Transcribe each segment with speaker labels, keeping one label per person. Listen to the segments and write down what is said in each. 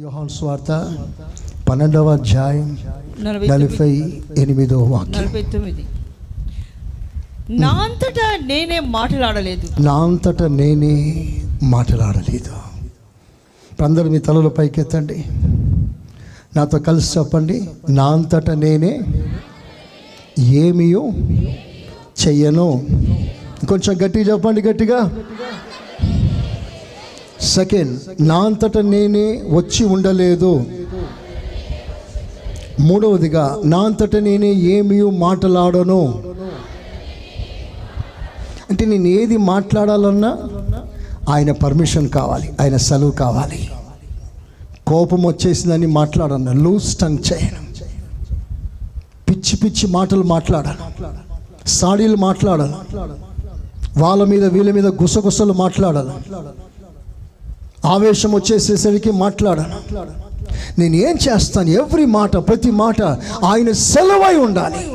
Speaker 1: యోహాన్ స్వార్త పన్నెండవ అధ్యాయం
Speaker 2: నలభై
Speaker 1: ఎనిమిదవ వాక్యం.
Speaker 2: నా అంతటా నేనే మాట్లాడలేదు.
Speaker 1: నా అంతట నేనే మాట్లాడలేదు. అందరూ మీ తలలు పైకెత్తండి. నాతో కలిసి చెప్పండి. నా అంతట నేనే ఏమియో చెయ్యను. కొంచెం గట్టిగా చెప్పండి గట్టిగా. సెకండ్ నా అంతటా నేనే వచ్చి ఉండలేదు. మూడవదిగా నా అంతట నేనే ఏమీ మాట్లాడను. అంటే నేను ఏది మాట్లాడాలన్నా ఆయన పర్మిషన్ కావాలి ఆయన సెలవు కావాలి. కోపం వచ్చేసిందని మాట్లాడను లూజ్ టంగ్ చేయను. పిచ్చి పిచ్చి మాటలు మాట్లాడాను సాడీలు మాట్లాడాను వాళ్ళ మీద వీళ్ళ మీద గుసగుసలు మాట్లాడాలి ఆవేశం వచ్చేసేసరికి మాట్లాడను. నేను ఏం చేస్తాను? ఎవ్రీ మాట ప్రతి మాట ఆయన సెలవై ఉండాలి.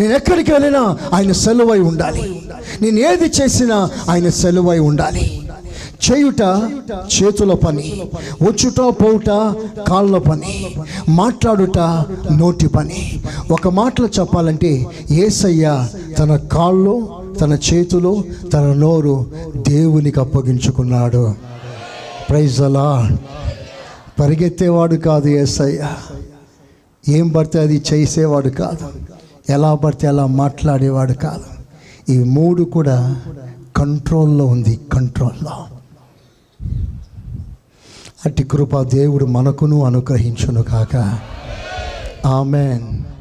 Speaker 1: నేను ఎక్కడికి వెళ్ళినా ఆయన సెలవై ఉండాలి. నేను ఏది చేసినా ఆయన సెలవై ఉండాలి. చేయుట చేతుల పని వచ్చుట పోవుట కాళ్ళ పని మాట్లాడుట నోటి పని. ఒక మాటలో చెప్పాలంటే ఏసయ్య తన కాళ్ళు తన చేతులు తన నోరు దేవునికి అప్పగించుకున్నాడు. ప్రైజ్ అలా పరిగెత్తేవాడు కాదు ఏసయ్య. ఏం పడితే అది చేసేవాడు కాదు. ఎలా పడితే అలా మాట్లాడేవాడు కాదు. ఈ మూడు కూడా కంట్రోల్లో ఉంది కంట్రోల్లో. అట్టి కృప దేవుడు మనకును అనుగ్రహించును కాక ఆమెన్.